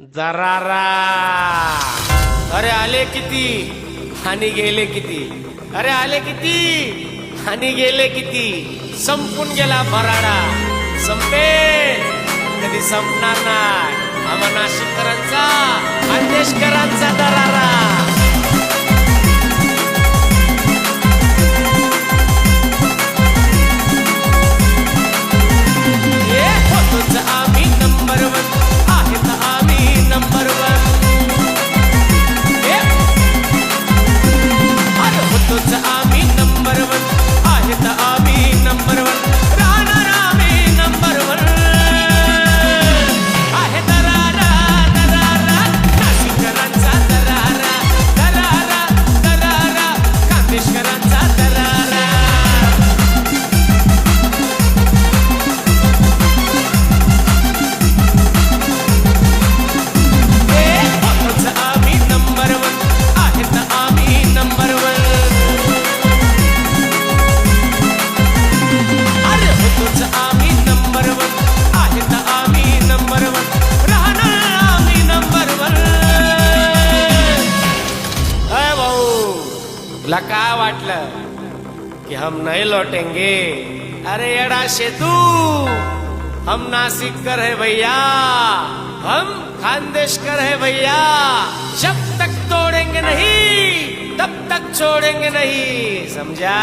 दरारा. अरे आले किती? आणि गेले किती? अरे आले किती? आणि गेले किती? संपून गेला भराडा संपेल कधी संपणार नाही. आम्हा नाशिककरांचा खानदेशकरांचा दरारा. तुला वाटलं कि हम नहीं लौटेंगे। अरे एड़ा शेतू हम नासिक कर है भैया हम खानदेशकर है भैया। जब तक तोड़ेंगे नहीं तब तक छोड़ेंगे नहीं समझा?